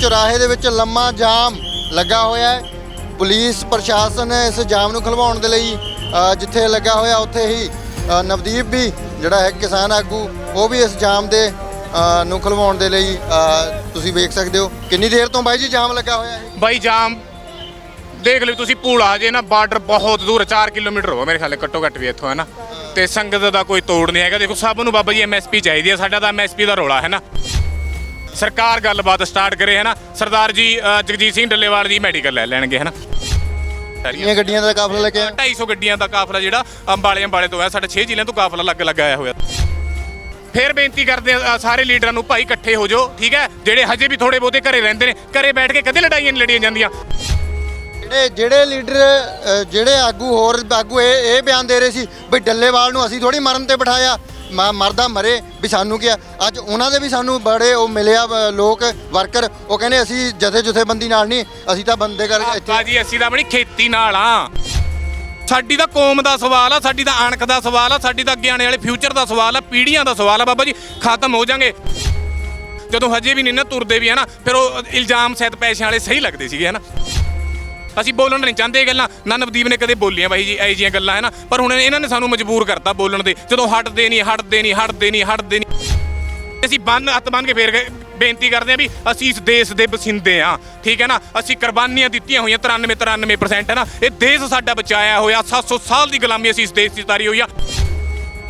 ਚੁਰਾਹੇ ਦੇ ਵਿੱਚ ਲੰਮਾ ਜਾਮ ਲੱਗਾ ਹੋਇਆ ਹੈ। ਪੁਲਿਸ ਪ੍ਰਸ਼ਾਸਨ ਇਸ ਜਾਮ ਨੂੰ ਖਲਵਾਉਣ ਦੇ ਲਈ ਜਿੱਥੇ ਲੱਗਾ ਹੋਇਆ, ਉੱਥੇ ਹੀ ਨਵਦੀਪ ਵੀ ਜਿਹੜਾ ਹੈ ਕਿਸਾਨ ਆਗੂ, ਉਹ ਵੀ ਇਸ ਜਾਮ ਦੇ ਨੂੰ ਖਲਵਾਉਣ ਦੇ ਲਈ ਤੁਸੀਂ ਵੇਖ ਸਕਦੇ ਹੋ। ਕਿੰਨੀ ਦੇਰ ਤੋਂ ਬਾਈ ਜੀ ਜਾਮ ਲੱਗਾ ਹੋਇਆ ਹੈ? ਬਾਈ ਜਾਮ, ਦੇਖ ਲਿਓ ਤੁਸੀਂ ਭੂਲਾ, ਜੇ ਨਾ ਬਾਰਡਰ ਬਹੁਤ ਦੂਰ 4 ਕਿਲੋਮੀਟਰ ਹੋਵੇ ਮੇਰੇ ਖਿਆਲ ਘੱਟੋ ਘੱਟ ਵੀ ਇੱਥੋਂ, ਹੈ ਨਾ? ਤੇ ਸੰਗਤ ਦਾ ਕੋਈ ਤੋੜ ਨਹੀਂ ਹੈਗਾ। ਦੇਖੋ, ਸਭ ਨੂੰ ਬਾਬਾ ਜੀ ਐਮਐਸਪੀ ਚਾਹੀਦੀ ਹੈ, ਸਾਡਾ ਤਾਂ ਐਮਐਸਪੀ ਦਾ ਰੋਲਾ, ਹੈ ਨਾ? ਸਰਕਾਰ ਗੱਲਬਾਤ ਸਟਾਰਟ ਕਰੇ ਹੈ ਨਾ ਸਰਦਾਰ ਜੀ ਅ, ਜਗਜੀਤ ਸਿੰਘ ਡੱਲੇਵਾਲ ਜੀ ਮੈਡੀਕਲ ਲੈ ਲੈਣਗੇ ਹੈ ਨਾ ਕਿੰਨੀਆਂ ਗੱਡੀਆਂ ਦਾ ਕਾਫਲਾ ਲੈ ਕੇ ਆਏ? 250 ਗੱਡੀਆਂ ਦਾ ਕਾਫਲਾ ਜਿਹੜਾ ਅੰਬਾਲੇ ਅੰਬਾਲੇ ਤੋਂ ਹੈ ਸਾਡੇ 6 ਜ਼ਿਲ੍ਹਿਆਂ ਤੋਂ ਕਾਫਲਾ ਲੱਗ ਲੱਗ ਆਇਆ ਹੋਇਆ। ਫਿਰ ਬੇਨਤੀ ਕਰਦੇ ਆ ਸਾਰੇ ਲੀਡਰਾਂ ਨੂੰ ਭਾਈ ਇਕੱਠੇ ਹੋ ਜਾਓ ਠੀਕ ਹੈ? ਜਿਹੜੇ ਹਜੇ ਵੀ ਥੋੜੇ ਬਹੁਤੇ ਘਰੇ ਰਹਿੰਦੇ ਨੇ ਘਰੇ ਬੈਠ ਕੇ ਕਦੇ ਲੜਾਈਆਂ ਨਹੀਂ ਲੜੀਆਂ ਜਾਂਦੀਆਂ। ਜਿਹੜੇ ਜਿਹੜੇ ਲੀਡਰ ਅ, ਜਿਹੜੇ ਆਗੂ ਹੋਰ ਆਗੂ ਇਹ ਇਹ ਬਿਆਨ ਦੇ ਰਹੇ ਸੀ ਵੀ ਡੱਲੇਵਾਲ ਨੂੰ ਅਸੀਂ ਥੋੜੀ ਮਰਨ ਤੇ ਬਿਠਾਇਆ। ਮ- ਮਰਦਾ ਮਰੇ ਵੀ ਸਾਨੂੰ ਕੀ ਆ? ਅੱਜ ਉਹਨਾਂ ਦੇ ਵੀ ਸਾਨੂੰ ਬੜੇ ਉਹ ਮਿਲਿਆ ਅ, ਲੋਕ ਵਰਕਰ। ਉਹ ਕਹਿੰਦੇ ਅਸੀਂ ਜਥੇ ਜਥੇਬੰਦੀ ਨਾਲ ਨਹੀਂ ਅਸੀਂ ਤਾਂ ਬੰਦੇ ਕਰ ਇੱਥੇ ਬਾਜੀ ਅਸੀਂ ਤਾਂ ਆਪਣੀ ਖੇਤੀ ਨਾਲ ਆ। ਸਾਡੀ ਤਾਂ ਕੌਮ ਦਾ ਸਵਾਲ ਆ ਸਾਡੀ ਤਾਂ ਅਣਖ ਦਾ ਸਵਾਲ ਆ ਸਾਡੀ ਤਾਂ ਅੱਗੇ ਆਉਣੇ ਵਾਲੇ ਫਿਊਚਰ ਦਾ ਸਵਾਲ ਆ ਪੀੜ੍ਹੀਆਂ ਦਾ ਸਵਾਲ ਆ। ਬਾਬਾ ਜੀ ਖਤਮ ਹੋ ਜਾਾਂਗੇ। ਜਦੋਂ ਹਜੇ ਵੀ ਨਹੀਂ ਨਾ ਤੁਰਦੇ ਵੀ ਹੈ ਨਾ ਫਿਰ ਉਹ ਇਲਜ਼ਾਮ ਸੈਦ ਪੈਸਿਆਂ ਵਾਲੇ ਸਹੀ ਲੱਗਦੇ ਸੀਗੇ ਹੈ ਨਾ। ਅਸੀਂ ਬੋਲਣ ਨਹੀਂ ਚਾਹੁੰਦੇ ਇਹ ਗੱਲਾਂ। ਨਾ ਨਵਦੀਪ ਨੇ ਕਦੇ ਬੋਲੀਆਂ ਬਾਈ ਜੀ, ਇਹ ਜੀਆਂ ਗੱਲਾਂ, ਹੈ ਨਾ? ਪਰ ਹੁਣ ਇਹਨਾਂ ਨੇ ਸਾਨੂੰ ਮਜਬੂਰ ਕਰਤਾ ਬੋਲਣ ਦੇ। ਜਦੋਂ ਹਟਦੇ ਨਹੀਂ ਹਟਦੇ ਨਹੀਂ ਹਟਦੇ ਨਹੀਂ ਹਟਦੇ ਨਹੀਂ। ਅਸੀਂ ਬੰਨ ਹੱਥ ਬੰਨ ਕੇ ਫੇਰ ਗਏ ਬੇਨਤੀ ਕਰਦੇ ਆ ਵੀ ਅਸੀਂ ਇਸ ਦੇਸ਼ ਦੇ ਵਸਿੰਦੇ ਆ ਠੀਕ ਹੈ ਨਾ? ਅਸੀਂ ਕੁਰਬਾਨੀਆਂ ਦਿੱਤੀਆਂ ਹੋਈਆਂ 93 93% ਹੈ ਨਾ? ਇਹ ਦੇਸ਼ ਸਾਡਾ ਬਚਾਇਆ ਹੋਇਆ 700 ਸਾਲ ਦੀ ਗੁਲਾਮੀ ਅਸੀਂ ਇਸ ਦੇਸ਼ ਦੀ ਤਾਰੀ ਹੋਈ ਆ।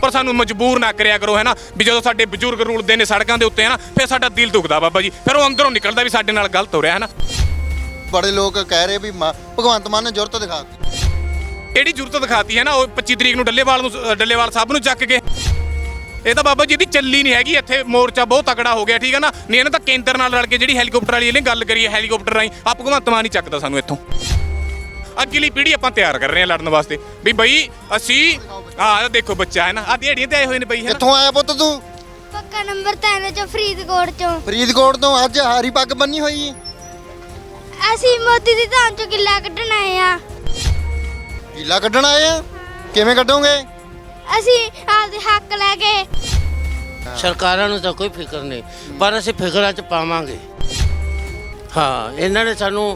ਪਰ ਸਾਨੂੰ ਮਜਬੂਰ ਨਾ ਕਰਿਆ ਕਰੋ, ਹੈ ਨਾ? ਵੀ ਜਦੋਂ ਸਾਡੇ ਬਜ਼ੁਰਗ ਰੁਲਦੇ ਨੇ ਸੜਕਾਂ ਦੇ ਉੱਤੇ, ਹੈ ਨਾ? ਫਿਰ ਸਾਡਾ ਦਿਲ ਦੁਖਦਾ ਬਾਬਾ ਜੀ। ਫਿਰ ਉਹ ਅੰਦਰੋਂ ਨਿਕਲਦਾ ਵੀ ਸਾਡੇ ਨਾਲ ਗਲਤ ਹੋ ਰਿਹਾ, ਹੈ ਨਾ? ਬੜੇ ਲੋਕ ਕਹਿ ਰਹੇ ਵੀ ਮ- ਭਗਵੰਤ ਮਾਨ ਨੇ ਜ਼ਰੂਰਤ ਦਿਖਾਤੀ ਕਿਹੜੀ ਜ਼ਰੂਰਤ ਦਿਖਾਤੀ ਹੈ ਨਾ? ਉਹ 25 ਤਰੀਕ ਨੂੰ ਡੱਲੇਵਾਲ ਨੂੰ ਅ, ਡੱਲੇਵਾਲ ਸਾਹਿਬ ਨੂੰ ਚੱਕ ਕੇ। ਇਹ ਤਾਂ ਬਾਬਾ ਜੀ ਦੀ ਚੱਲੀ ਨਹੀਂ ਹੈਗੀ ਇੱਥੇ ਮੋਰਚਾ ਬਹੁਤ ਤਕੜਾ ਹੋ ਗਿਆ ਠੀਕ ਹੈ ਨਾ? ਨਹੀਂ ਇਹਨਾਂ ਤਾਂ ਕੇਂਦਰ ਨਾਲ ਰਲ ਕੇ ਜਿਹੜੀ ਹੈਲੀਕਾਪਟਰ ਵਾਲੀ ਇਹਨੇ ਗੱਲ ਕਰੀ ਹੈ ਹੈਲੀਕਾਪਟਰ ਰਾਹੀਂ। ਆਪ ਭਗਵੰਤ ਮਾਨ ਹੀ ਚੱਕਦਾ ਸਾਨੂੰ ਇੱਥੋਂ। ਅਗਲੀ ਪੀੜ੍ਹੀ ਆਪਾਂ ਤਿਆਰ ਕਰ ਰਹੇ ਹਾਂ ਲੜਨ ਵਾਸਤੇ। ਵੀ ਬਈ ਅਸੀਂ ਆਹ ਦੇਖੋ ਬੱਚਾ ਹੈ ਨਾ। ਆ ਦਿਹਾੜੀਆਂ ਤੇ ਆਏ ਹੋਏ ਨੇ ਬਈ ਹੈ ਨਾ? ਕਿੱਥੋਂ ਆਇਆ ਪੁੱਤ ਤੂੰ? ਪੱਕਾ ਨੰਬਰ 3 ਚੋਂ ਫਰੀਦਕੋਟ ਚੋਂ। ਫਰੀਦਕੋਟ ਤੋਂ ਅੱਜ ਹਾਰੀ ਪੱਗ ਬੰਨੀ ਹੋਈ ਅਸੀਂ ਮੋਦੀ ਦੀ ਧਾਨ ਚੋਂ ਕਿੱਲਾ ਕੱਢਣ ਆਏ ਆ ਕੀਲਾ ਕੱਢਣ ਆਏ ਆ? ਕਿਵੇਂ ਕੱਢੋਗੇ? ਅਸੀਂ ਆਪਦੇ ਹੱਕ ਲੈ ਕੇ। ਸਰਕਾਰਾਂ ਨੂੰ ਤਾਂ ਕੋਈ ਫਿਕਰ ਨਹੀਂ ਪਰ ਅਸੀਂ ਫਿਕਰਾਂ 'ਚ ਪਾਵਾਂਗੇ। ਹਾਂ ਇਹਨਾਂ ਨੇ ਸਾਨੂੰ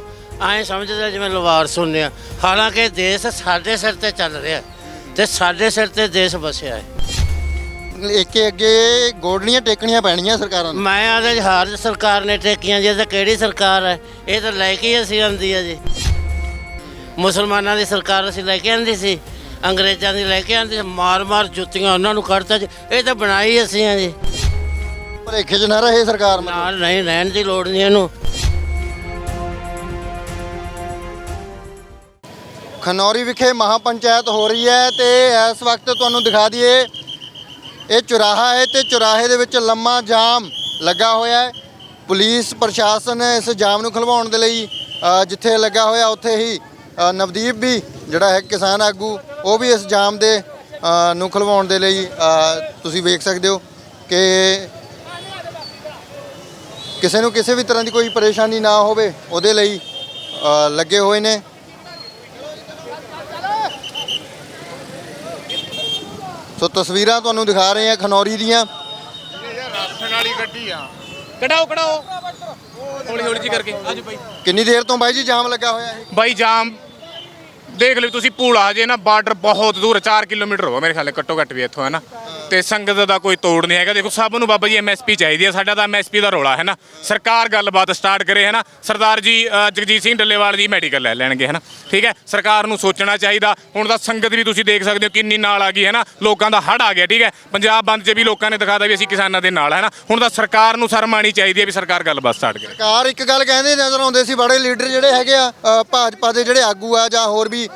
ਐਂ ਸਮਝਦੇ ਜਿਵੇਂ ਲਵਾਰ ਸੁਣਨੇ ਆ। ਹਾਲਾਂਕਿ ਦੇਸ਼ ਸਾਡੇ ਸਿਰ ਤੇ ਚੱਲ ਰਿਹਾ ਤੇ ਸਾਡੇ ਸਿਰ ਤੇ ਦੇਸ਼ ਵਸਿਆ ਹੈ। ਏਕੇ ਅੱਗੇ ਗੋਡਣੀਆਂ ਟੇਕਣੀਆਂ ਪੈਣੀਆਂ ਸਰਕਾਰਾਂ ਨੂੰ। ਮੈਂ ਆਦੇ ਹਾਰ ਸਰਕਾਰ ਨੇ ਟੇਕੀਆਂ ਜੇ ਤਾਂ ਕਿਹੜੀ ਸਰਕਾਰ ਹੈ? ਇਹ ਤਾਂ ਲੈ ਕੇ ਹੀ ਅਸੀਂ ਆਂਦੀ ਆ ਜੀ। ਮੁਸਲਮਾਨਾਂ ਦੀ ਸਰਕਾਰ ਅਸੀਂ ਲੈ ਕੇ ਆਂਦੀ ਸੀ ਅੰਗਰੇਜ਼ਾਂ ਦੀ ਲੈ ਕੇ ਆਂਦੀ ਸੀ ਮਾਰ ਮਾਰ ਜੁੱਤੀਆਂ ਉਹਨਾਂ ਨੂੰ ਕੱਢਤਾ ਜੀ। ਇਹ ਤਾਂ ਬਣਾਈ ਅਸੀਂ ਆ ਜੀ। ਭਲੇਖੇ 'ਚ ਨਾ ਰਹੇ ਸਰਕਾਰ ਮਤਲਬ। ਨਾਲ ਨਹੀਂ ਰਹਿਣ ਦੀ ਲੋੜ ਨਹੀਂ ਇਹਨੂੰ। ਖਨੌਰੀ ਵਿਖੇ ਮਹਾਪੰਚਾਇਤ ਹੋ ਰਹੀ ਹੈ ਤੇ ਇਸ ਵਕਤ ਤੁਹਾਨੂੰ ਦਿਖਾ ਦਈਏ ਇਹ ਚੁਰਾਹਾ ਹੈ ਤੇ ਚੁਰਾਹੇ ਦੇ ਵਿੱਚ ਲੰਮਾ ਜਾਮ ਲੱਗਾ ਹੋਇਆ ਹੈ। ਪੁਲਿਸ ਪ੍ਰਸ਼ਾਸਨ ਇਸ ਜਾਮ ਨੂੰ ਖਲਵਾਉਣ ਦੇ ਲਈ ਜਿੱਥੇ ਲੱਗਾ ਹੋਇਆ ਉੱਥੇ ਹੀ ਨਵਦੀਪ ਵੀ ਜਿਹੜਾ ਹੈ ਕਿਸਾਨ ਆਗੂ, ਉਹ ਵੀ ਇਸ ਜਾਮ ਦੇ ਨੂੰ ਖਲਵਾਉਣ ਦੇ ਲਈ ਤੁਸੀਂ ਵੇਖ ਸਕਦੇ ਹੋ ਕਿ ਕਿਸੇ ਨੂੰ ਕਿਸੇ ਵੀ ਤਰ੍ਹਾਂ ਦੀ ਕੋਈ ਪਰੇਸ਼ਾਨੀ ਨਾ ਹੋਵੇ, ਉਹਦੇ ਲਈ ਲੱਗੇ ਹੋਏ ਨੇ। ਸੋ ਤਸਵੀਰਾਂ ਤੁਹਾਨੂੰ ਦਿਖਾ ਰਹੇ ਹਾਂ ਖਨੌਰੀ ਦੀਆਂ। ਰਾਸ਼ਨ ਵਾਲੀ ਗੱਡੀ ਆ ਕਢਾਓ ਕਢਾਓ। ਹੌਲੀ ਹੌਲੀ ਜੀ ਕਰਕੇ। ਆਜੋ ਬਾਈ। ਕਿੰਨੀ ਦੇਰ ਤੋਂ ਬਾਈ ਜੀ ਜਾਮ ਲੱਗਾ ਹੋਇਆ ਹੈ ਬਾਈ ਜਾਮ ਦੇਖ ਲਿਓ ਤੁਸੀਂ ਪੂਲਾ ਜੇ ਨਾ ਬਾਰਡਰ ਬਹੁਤ ਦੂਰ 4 ਕਿਲੋਮੀਟਰ ਹੋਵੇ ਮੇਰੇ ਖਿਆਲੇ ਘੱਟੋ ਘੱਟ ਵੀ ਇੱਥੋਂ ਹੈ ਨਾ? ਤੇ ਸੰਗਤ ਦਾ ਕੋਈ ਤੋੜ ਨਹੀਂ ਹੈਗਾ। ਦੇਖੋ, ਸਭ ਨੂੰ ਬਾਬਾ ਜੀ ਐਮਐਸਪੀ ਚਾਹੀਦੀ ਹੈ। ਸਾਡਾ ਤਾਂ ਐਮਐਸਪੀ ਦਾ ਰੋਲਾ ਹੈ ਨਾ। ਸਰਕਾਰ ਗੱਲਬਾਤ ਸਟਾਰਟ ਕਰੇ, ਹੈ ਨਾ। ਸਰਦਾਰ ਜੀ ਜਗਜੀਤ ਸਿੰਘ ਡੱਲੇਵਾਲ ਜੀ ਮੈਡੀਕਲ ਲੈ ਲੈਣਗੇ, ਹੈ ਨਾ। ਠੀਕ ਹੈ? ਸਰਕਾਰ ਨੂੰ ਸੋਚਣਾ ਚਾਹੀਦਾ। ਹੁਣ ਤਾਂ ਸੰਗਤ ਵੀ ਤੁਸੀਂ ਦੇਖ ਸਕਦੇ ਹੋ ਕਿੰਨੀ ਨਾਲ ਆ ਗਈ, ਹੈ ਨਾ। ਲੋਕਾਂ ਦਾ ਹੜ ਆ ਗਿਆ, ਠੀਕ ਹੈ। ਪੰਜਾਬ ਬੰਦ 'ਚ ਵੀ ਲੋਕਾਂ ਨੇ ਦਿਖਾਤਾ ਵੀ ਅਸੀਂ ਕਿਸਾਨਾਂ ਦੇ ਨਾਲ, ਹੈ ਨਾ। ਹੁਣ ਤਾਂ ਸਰਕਾਰ ਨੂੰ ਸ਼ਰਮ ਆਉਣੀ ਚਾਹੀਦੀ ਹੈ ਵੀ ਸਰਕਾਰ ਗੱਲਬਾਤ ਸਟਾਰਟ ਕਰੇ। ਸਰਕਾਰ ਇੱਕ ਗੱਲ ਕਹਿੰਦੇ ਨਜ਼ਰ ਆਉਂਦੇ ਸੀ ਬੜੇ ਲੀਡਰ ਜਿਹੜੇ ਹੈਗੇ ਆ ਭਾਜਪਾ ਦੇ ਜਿਹੜੇ ਆਗੂ ਆ ਜਾਂ ਹੋਰ ਵੀ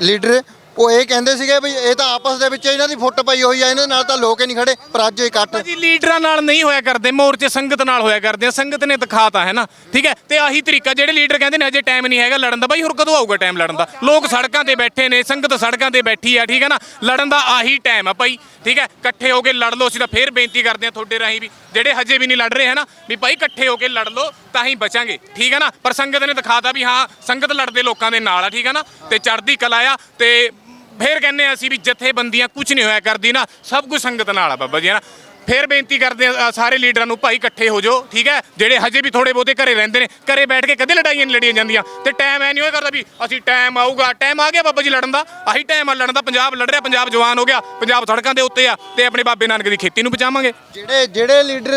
ਲੀਡਰ। ਉਹ ਇਹ ਕਹਿੰਦੇ ਸੀਗੇ ਵੀ ਇਹ ਤਾਂ ਆਪਸ ਦੇ ਵਿੱਚ ਇਹਨਾਂ ਦੀ ਫੁੱਟ ਪਈ ਹੋਈ ਆ, ਇਹਨਾਂ ਨਾਲ ਤਾਂ ਲੋਕ ਹੀ ਨਹੀਂ ਖੜੇ, ਪਰ ਅੱਜ ਇਕੱਠ। ਜੀ ਲੀਡਰਾਂ ਨਾਲ ਨਹੀਂ ਹੋਇਆ ਕਰਦੇ, ਮੋਰਚੇ ਸੰਗਤ ਨਾਲ ਹੋਇਆ ਕਰਦੇ ਆ, ਸੰਗਤ ਨੇ ਦਿਖਾਤਾ, ਹੈ ਨਾ? ਠੀਕ ਹੈ? ਤੇ ਆਹੀ ਤਰੀਕਾ, ਜਿਹੜੇ ਲੀਡਰ ਕਹਿੰਦੇ ਨੇ ਅਜੇ ਟਾਈਮ ਨਹੀਂ ਹੈਗਾ ਲੜਨ ਦਾ, ਬਾਈ ਹੋਰ ਕਦੋਂ ਆਊਗਾ ਟਾਈਮ ਲੜਨ ਦਾ? ਲੋਕ ਸੜਕਾਂ ਤੇ ਬੈਠੇ ਨੇ, ਸੰਗਤ ਸੜਕਾਂ ਤੇ ਬੈਠੀ ਆ, ਠੀਕ ਹੈ ਨਾ? ਲੜਨ ਦਾ ਆਹੀ ਟਾਈਮ ਆ ਭਾਈ, ਠੀਕ ਹੈ? ਇਕੱਠੇ ਹੋ ਕੇ ਲੜ ਲਓ, ਅਸੀਂ ਤਾਂ ਫੇਰ ਬੇਨਤੀ ਕਰਦੇ ਆ ਤੁਹਾਡੇ ਰਾਹੀਂ ਵੀ, ਜਿਹੜੇ ਹਜੇ ਵੀ ਨਹੀਂ ਲੜ ਰਹੇ, ਹੈ ਨਾ? ਵੀ ਭਾਈ ਇਕੱਠੇ ਹੋ ਕੇ ਲੜ ਲਓ, ਤਾਂ ਹੀ ਬਚਾਂਗੇ, ਠੀਕ ਹੈ ਨਾ? ਪਰ ਸੰਗਤ ਨੇ ਦਿਖਾਤਾ ਵੀ ਹਾਂ, ਸੰਗਤ ਲੜਦੇ ਲੋਕਾਂ ਦੇ ਨਾਲ ਆ, ਠੀਕ ਹੈ ਨਾ? ਤੇ ਚੜ੍ਹਦੀ ਕਲਾ ਆ, ਤੇ ਫੇਰ ਕਹਿੰਨੇ ਅਸੀਂ ਵੀ ਜਥੇਬੰਦੀਆਂ ਕੁਝ ਨਹੀਂ ਹੋਇਆ ਕਰਦੀ ਨਾ, ਸਭ ਕੁਝ ਸੰਗਤ ਨਾਲ ਆ ਬਾਬਾ ਜੀ, ਹੈ ਨਾ? ਫਿਰ ਬੇਨਤੀ ਕਰਦੇ ਆ ਸਾਰੇ ਲੀਡਰਾਂ ਨੂੰ ਭਾਈ ਇਕੱਠੇ ਹੋ ਜਾਓ, ਠੀਕ ਹੈ? ਜਿਹੜੇ ਹਜੇ ਵੀ ਥੋੜੇ ਬਹੁਤੇ ਘਰੇ ਰਹਿੰਦੇ ਨੇ, ਘਰੇ ਬੈਠ ਕੇ ਕਦੇ ਲੜਾਈਆਂ ਨਹੀਂ ਲੜੀਆਂ ਜਾਂਦੀਆਂ। ਤੇ ਟਾਈਮ ਐ ਨਹੀਂ ਹੋਇਆ ਕਰਦਾ ਵੀ ਅਸੀਂ ਟਾਈਮ ਆਊਗਾ ਟਾਈਮ ਆ ਗਿਆ ਬਾਬਾ ਜੀ ਲੜਨ ਦਾ, ਆਹੀ ਟਾਈਮ ਆ ਲੜਨ ਦਾ, ਪੰਜਾਬ ਲੜ ਰਿਹਾ, ਪੰਜਾਬ ਜਵਾਨ ਹੋ ਗਿਆ, ਪੰਜਾਬ ਸੜਕਾਂ ਦੇ ਉੱਤੇ ਆ, ਤੇ ਆਪਣੇ ਬਾਬੇ ਨਾਨਕ ਦੀ ਖੇਤੀ ਨੂੰ ਬਚਾਵਾਂਗੇ। ਜਿਹੜੇ ਜਿਹੜੇ ਲੀਡਰ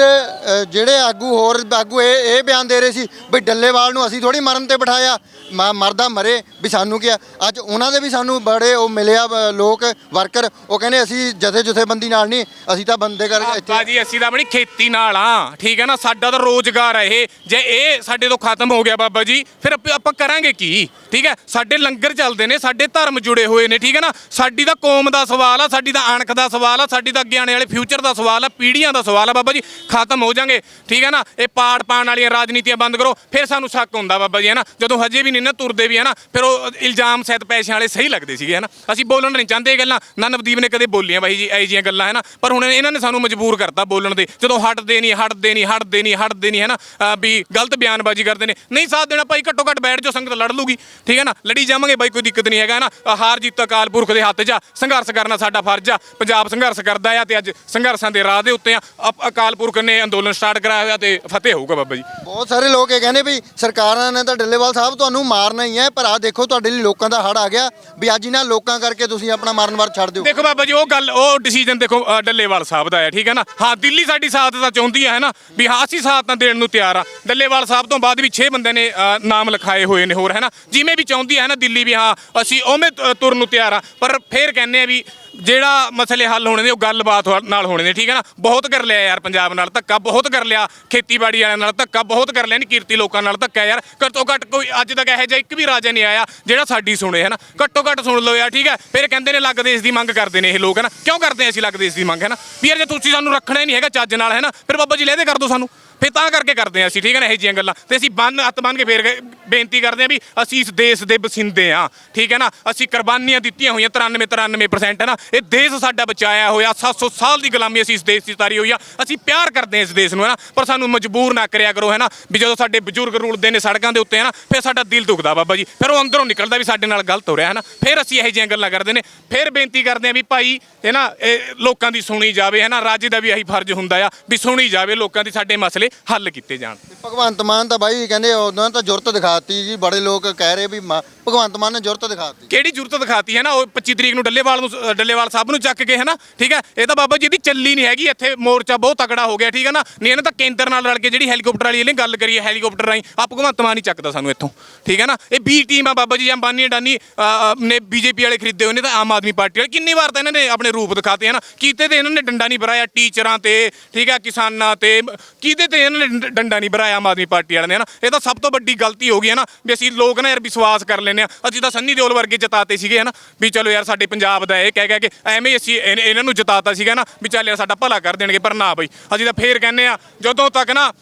ਜਿਹੜੇ ਆਗੂ ਹੋਰ, ਆਗੂ ਇਹ ਇਹ ਬਿਆਨ ਦੇ ਰਹੇ ਸੀ ਵੀ ਡੱਲੇਵਾਲ ਨੂੰ ਅਸੀਂ ਥੋੜੀ ਮਰਨ ਤੇ ਬਿਠਾਇਆ, ਮ- ਮਰਦਾ ਮਰੇ, ਵੀ ਸਾਨੂੰ ਕੀ ਅੱਜ ਉਹਨਾਂ ਦੇ ਵੀ ਸਾਨੂੰ ਬੜੇ ਉਹ ਮਿਲਿਆ ਲੋਕ, ਵਰਕਰ, ਉਹ ਕਹਿੰਦੇ ਅਸੀਂ ਜਥੇ ਜਥੇਬੰਦੀ ਨਾਲ ਨਹੀਂ, ਅਸੀਂ ਤਾਂ ਬੰਦੇ ਕਰ ਇੱਥੇ ਬਾਜੀ ਅਸੀਂ ਤਾਂ ਆਪਣੀ ਖੇਤੀ ਨਾਲ ਆ। ਠੀਕ ਹੈ ਨਾ? ਸਾਡਾ ਤਾਂ ਰੋਜ਼ਗਾਰ ਹੈ ਇਹ। ਜੇ ਇਹ ਸਾਡੇ ਤੋਂ ਖਤਮ ਹੋ ਗਿਆ ਬਾਬਾ ਜੀ, ਫਿਰ ਆਪਾਂ- ਆਪਾਂ ਕਰਾਂਗੇ ਕੀ? ਠੀਕ ਹੈ? ਸਾਡੇ ਲੰਗਰ ਚੱਲਦੇ ਨੇ, ਸਾਡੇ ਧਰਮ ਜੁੜੇ ਹੋਏ ਨੇ, ਠੀਕ ਹੈ ਨਾ? ਸਾਡੀ ਤਾਂ ਕੌਮ ਦਾ ਸਵਾਲ ਆ, ਸਾਡੀ ਤਾਂ ਅਣਖ ਦਾ ਸਵਾਲ ਆ, ਸਾਡੀ ਤਾਂ ਅੱਗੇ ਆਉਣੇ ਵਾਲੇ ਫਿਊਚਰ ਦਾ ਸਵਾਲ ਆ, ਪੀੜ੍ਹੀਆਂ ਦਾ ਸਵਾਲ ਆ ਬਾਬਾ ਜੀ। ਖਤਮ ਹੋ ਜਾਾਂਗੇ। ਠੀਕ ਹੈ ਨਾ? ਇਹ ਪਾੜ ਪਾਣ ਵਾਲੀਆਂ ਰਾਜਨੀਤੀਆਂ ਬੰਦ ਕਰੋ, ਫਿਰ ਸਾਨੂੰ ਸ਼ੱਕ ਹੁੰਦਾ ਬਾਬਾ ਜੀ, ਹੈ ਨਾ? ਜਦੋਂ ਹਜੇ ਵੀ ਨਹੀਂ ਨਾ ਤੁਰਦੇ ਵੀ, ਹੈ ਨਾ? ਫਿਰ ਉਹ ਇਲਜ਼ਾਮ ਸੈਦ ਪੈਸਿਆਂ ਵਾਲੇ ਸਹੀ ਲੱਗਦੇ ਸੀਗੇ, ਹੈ ਨਾ? ਅਸੀਂ ਬੋਲਣ ਨਹੀਂ ਚਾਹੁੰਦੇ ਇਹ ਗੱਲਾਂ। ਨਾ ਨਵਦੀਪ ਨੇ ਕਦੇ ਬੋਲੀਆਂ ਬਾਈ ਜੀ, ਇਹੋ ਜਿਹੀਆਂ ਗੱਲਾਂ, ਹੈ ਨਾ? ਪਰ ਹੁਣ ਇਹਨਾਂ ਨੇ ਸਾਨੂੰ ਮਜਬੂਰ ਕਰਤਾ ਬੋਲਣ ਦੇ। ਜਦੋਂ ਹਟਦੇ ਨਹੀਂ ਹਟਦੇ ਨਹੀਂ ਹਟਦੇ ਨਹੀਂ ਹਟਦੇ ਨਹੀਂ ਹੈ ਨਾ ਵੀ ਗਲਤ ਬਿਆਨਬਾਜ਼ੀ ਕਰਦੇ ਨੇ। ਨਹੀਂ ਸਾਥ ਦੇਣਾ ਭਾਈ ਘੱਟੋ ਘੱਟ ਬੈਠ ਜਾਓ ਸੰਗਤ ਲੜ ਲੂਗੀ। ਠੀਕ ਹੈ ਨਾ? ਲੜੀ ਜਾਵਾਂਗੇ ਬਾਈ ਕੋਈ ਦਿੱਕਤ ਨਹੀਂ ਹੈਗਾ ਹੈ ਨਾ ਹਾਰ ਜਿੱਤ ਅਕਾਲ ਪੁਰਖ ਦੇ ਹੱਥ 'ਚ ਆ। ਸੰਘਰਸ਼ ਕਰਨਾ ਸਾਡਾ ਫਰਜ਼ ਆ। ਪੰਜਾਬ ਸੰਘਰਸ਼ ਕਰਦਾ ਆ ਤੇ ਅੱਜ ਸੰਘਰਸ਼ਾਂ ਦੇ ਰਾਹ ਦੇ ਉੱਤੇ ਆ। ਅਕਾਲ ਪੁਰਖ ਨੇ ਅੰਦੋਲਨ ਸਟਾਰਟ ਕਰਾਇਆ ਹੋਇਆ ਤੇ ਫਤਿਹ ਹੋਊਗਾ ਬਾਬਾ ਜੀ। ਬਹੁਤ ਸਾਰੇ ਲੋਕ ਇਹ ਕਹਿੰਦੇ ਵੀ ਸਰਕਾਰਾਂ ਨੇ ਤਾਂ ਡੱਲੇਵਾਲ ਸਾਹਿਬ ਤੁਹਾਨੂੰ ਮਾਰਨਾ ਹੀ ਹੈ ਪਰ ਆ ਦੇਖੋ ਤੁਹਾਡੇ ਲਈ ਲੋਕਾਂ ਦਾ ਹੜ ਆ ਗਿਆ। ਵੀ ਅੱਜ ਇਹਨਾਂ ਲੋਕਾਂ ਕਰਕੇ ਤੁਸੀਂ ਆਪਣਾ ਮਰਨ ਵਾਰ ਛੱਡ ਦਿਓ। ਦੇਖੋ ਬਾਬਾ ਜੀ ਉਹ ਗੱਲ ਉਹ ਡਿਸੀਜਨ ਦੇਖੋ ਡੱਲੇਵਾਲ ਸਾਹਿਬ ਦਾ ਹੈ ਠੀਕ ਹੈ ਨਾ? ਹਾਂ ਦਿੱਲੀ ਸਾਡੀ ਸਾਥ ਤਾਂ ਚਾਹੁੰਦੀ ਹੈ ਨਾ? ਵੀ ਹਾਂ ਅਸੀਂ ਸਾਥ ਤਾਂ ਦੇਣ ਨੂੰ ਤਿਆਰ ਆ। ਡੱਲੇਵਾਲ ਸਾਹਿਬ ਤੋਂ ਬਾਅਦ ਵੀ 6 ਬੰਦੇ ਨੇ ਅ, ਨਾਮ ਲਿਖਾਏ ਹੋਏ ਨੇ ਹੋਰ ਹੈ ਨਾ? ਜਿਵੇਂ ਵੀ ਚਾਹੁੰਦੀ ਹੈ ਨਾ ਦਿੱਲੀ ਵੀ ਹਾਂ ਅਸੀਂ ਉਵੇਂ ਤ- ਤੁਰਨ ਨੂੰ ਤਿਆਰ ਆ। ਪਰ ਫੇਰ ਕਹਿੰਦੇ ਆ ਵੀ ਜਿਹੜਾ ਮਸਲੇ ਹੱਲ ਹੋਣੇ ਨੇ, ਉਹ ਗੱਲਬਾਤ ਹੋ- ਨਾਲ ਹੋਣੇ ਨੇ, ਠੀਕ ਹੈ ਨਾ? ਬਹੁਤ ਕਰ ਲਿਆ ਯਾਰ ਪੰਜਾਬ ਨਾਲ ਧੱਕਾ, ਬਹੁਤ ਕਰ ਲਿਆ। ਖੇਤੀਬਾੜੀ ਵਾਲਿਆਂ ਨਾਲ ਧੱਕਾ, ਬਹੁਤ ਕਰ ਲਿਆ ਨਹੀਂ ਕੀਰਤੀ ਲੋਕਾਂ ਨਾਲ ਧੱਕਾ ਯਾਰ। ਘੱਟੋ ਘੱਟ ਕੋਈ ਅੱਜ ਤੱਕ ਇਹੋ ਜਿਹਾ ਇੱਕ ਵੀ ਰਾਜਾ ਨਹੀਂ ਆਇਆ ਜਿਹੜਾ ਸਾਡੀ ਸੁਣੇ, ਹੈ ਨਾ? ਘੱਟੋ ਘੱਟ ਸੁਣ ਲਓ ਯਾਰ, ਠੀਕ ਹੈ? ਫਿਰ ਕਹਿੰਦੇ ਨੇ ਲੱਗ ਦੇਸ਼ ਦੀ ਮੰਗ ਕਰਦੇ ਨੇ ਇਹ ਲੋਕ, ਹੈ ਨਾ? ਕਿਉਂ ਕਰਦੇ ਆ ਅਸੀਂ ਲੱਗ ਦੇਸ਼ ਦੀ ਮੰਗ, ਹੈ ਨਾ? ਵੀ ਯਾਰ ਜੇ ਤੁਸੀਂ ਸਾਨੂੰ ਰੱਖਣਾ ਹੀ ਨਹੀਂ ਹੈਗਾ ਚੱਜ ਨਾਲ, ਹੈ ਨਾ? ਫਿਰ ਬਾਬਾ ਜੀ ਲਹਿਦੇ ਕਰ ਦਿਓ ਸਾਨੂੰ। ਫਿਰ ਤਾਂ ਕਰਕੇ ਕਰਦੇ ਆ ਅਸੀਂ, ਠੀਕ ਹੈ ਨਾ, ਇਹ ਜੀਆਂ ਗੱਲਾਂ। ਤੇ ਅਸੀਂ ਬੰਨ, ਹੱਥ ਬੰਨ ਕੇ ਫੇਰ ਬੇਨਤੀ ਕਰਦੇ ਆ ਵੀ ਅਸੀਂ ਇਸ ਦੇਸ਼ ਦੇ ਵਸਿੰਦੇ ਆ, ਠੀਕ ਹੈ ਨਾ? ਅਸੀਂ ਕੁਰਬਾਨੀਆਂ ਦਿੱਤੀਆਂ ਹੋਈਆਂ 93 93% ਹੈ ਨਾ? ਇਹ ਦੇਸ਼ ਸਾਡਾ ਬਚਾਇਆ ਹੋਇਆ 700 ਸਾਲ ਦੀ ਗੁਲਾਮੀ ਅਸੀਂ ਇਸ ਦੇਸ਼ ਦੀ ਤਾਰੀ ਹੋਈ ਆ, ਅਸੀਂ ਪਿਆਰ ਕਰਦੇ ਆ ਇਸ ਦੇਸ਼ ਨੂੰ, ਹੈ ਨਾ? ਪਰ ਸਾਨੂੰ ਮਜਬੂਰ ਨਾ ਕਰਿਆ ਕਰੋ, ਹੈ ਨਾ? ਵੀ ਜਦੋਂ ਸਾਡੇ ਬਜ਼ੁਰਗ ਰੁਲਦੇ ਨੇ ਸੜਕਾਂ ਦੇ ਉੱਤੇ, ਹੈ ਨਾ? ਫਿਰ ਸਾਡਾ ਦਿਲ ਦੁਖਦਾ ਬਾਬਾ ਜੀ, ਫਿਰ ਉਹ ਅੰਦਰੋਂ ਨਿਕਲਦਾ ਵੀ ਸਾਡੇ ਨਾਲ ਗਲਤ ਹੋ ਰਿਹਾ, ਹੈ ਨਾ? ਫਿਰ ਅਸੀਂ ਇਹੋ ਜਿਹੀਆਂ ਗੱਲਾਂ ਕਰਦੇ ਨੇ, ਫਿਰ ਬੇਨਤੀ ਕਰਦੇ ਆ ਵੀ ਭਾਈ, ਹੈ ਨਾ, ਇਹ ਲੋਕਾਂ ਦੀ ਸੁਣੀ ਜਾਵੇ, ਹੈ ਨਾ? ਰਾਜ ਦਾ ਵੀ ਇਹੀ ਫਰਜ਼ ਹੁੰਦਾ ਆ, ਵੀ ਸੁਣੀ ਜਾਵੇ ਲੋਕਾਂ ਦੀ ਸਾਡੇ ਮਸਲੇ ਹੱਲ ਕੀਤੇ ਜਾਣ। ਭਗਵੰਤ ਮਾਨ ਤਾਂ ਬਾਈ ਕਹਿੰਦੇ ਉਹਨਾਂ ਤਾਂ ਜ਼ਰੂਰਤ ਦਿਖਾਤੀ ਜੀ ਬੜੇ ਲੋਕ ਕਹਿ ਰਹੇ ਵੀ ਮਾ- ਭਗਵੰਤ ਮਾਨ ਨੇ ਜ਼ਰੂਰਤ ਦਿਖਾਤੀ। ਕਿਹੜੀ ਜ਼ਰੂਰਤ ਦਿਖਾਤੀ ਹੈ ਨਾ? ਉਹ 25 ਤਰੀਕ ਨੂੰ ਡੱਲੇਵਾਲ ਨੂੰ ਅ, ਡੱਲੇਵਾਲ ਸਾਹਿਬ ਨੂੰ ਚੱਕ ਕੇ ਹੈ ਨਾ ਠੀਕ ਹੈ? ਇਹ ਤਾਂ ਬਾਬਾ ਜੀ ਦੀ ਚੱਲੀ ਨਹੀਂ ਹੈਗੀ। ਇੱਥੇ ਮੋਰਚਾ ਬਹੁਤ ਤਕੜਾ ਹੋ ਗਿਆ ਠੀਕ ਹੈ ਨਾ? ਨਹੀਂ ਇਹਨਾਂ ਤਾਂ ਕੇਂਦਰ ਨਾਲ ਰਲ ਕੇ ਜਿਹੜੀ ਹੈਲੀਕਾਪਟਰ ਵਾਲੀ ਇਹਨੇ ਗੱਲ ਕਰੀ ਹੈ ਹੈਲੀਕਾਪਟਰ ਰਾਹੀਂ। ਆ ਭਗਵੰਤ ਮਾਨ ਹੀ ਚੱਕਦਾ ਸਾਨੂੰ ਇੱਥੋਂ ਠੀਕ ਹੈ ਨਾ? ਇਹ ਬੀ ਟੀਮ ਆ ਬਾਬਾ ਜੀ ਅੰਬਾਨੀ ਅਡਾਨੀ ਅ, ਅ, ਨੇ ਬੀਜੇਪੀ ਵਾਲੇ ਖਰੀਦੇ ਹੋਏ ਨੇ ਤਾਂ ਆਮ ਆਦਮੀ ਪਾਰਟੀ ਵਾਲੇ। ਕਿੰਨੀ ਵਾਰ ਤਾਂ ਇਹਨਾਂ ਨੇ ਆਪਣੇ ਰੂਪ ਦਿਖਾਤੇ ਹੈ ਨਾ ਕੀਤੇ ਤੇ ਇਹਨਾਂ ਨੇ ਡੰਡਾ ਨਹੀਂ ਭਰਾਇਆ ਟੀਚਰਾਂ ਤੇ ਠੀਕ ਹੈ? ਕਿਸਾਨਾਂ ਤੇ ਕੀਤੇ ਤੇ ਇਹਨਾਂ ਨੇ ਡੰਡਾ ਨਹੀਂ ਭਰਾਇਆ ਆਮ ਆਦਮੀ ਪਾਰਟੀ ਵਾਲਿਆਂ ਨੇ ਹੈ ਨਾ ਇਹ ਤਾਂ ਸਭ ਤੋਂ ਵੱਡੀ ਗਲਤੀ ਹੋ ਗਈ ਹੈ ਨਾ ਵੀ ਅਸੀਂ ਲੋਕ ਨਾ ਯਾਰ ਵਿਸ਼ਵਾਸ ਕਰ ਲੈਂਦੇ ਆ। ਅਸੀਂ ਤਾਂ ਸੰਨੀ ਦਿਓਲ ਵਰਗੇ ਜਿਤਾਤੇ ਸੀਗੇ, ਹਨਾ? ਵੀ ਚਲੋ ਯਾਰ ਸਾਡੇ ਪੰਜਾਬ ਦਾ ਇਹ ਕਹਿ ਕਹਿ ਕੇ ਐਵੇਂ ਹੀ ਅਸੀਂ ਇਹਨ- ਇਹਨਾਂ ਨੂੰ ਜਿਤਾਤਾ ਸੀਗਾ ਨਾ ਵੀ ਚੱਲ ਯਾਰ ਸਾਡਾ ਭਲਾ ਕਰ ਦੇਣਗੇ, ਪਰ ਨਾ ਬਈ। ਅਸੀਂ ਤਾਂ ਫੇਰ ਕਹਿੰਦੇ ਆ, ਜਦੋਂ ਤੱਕ ਨਾ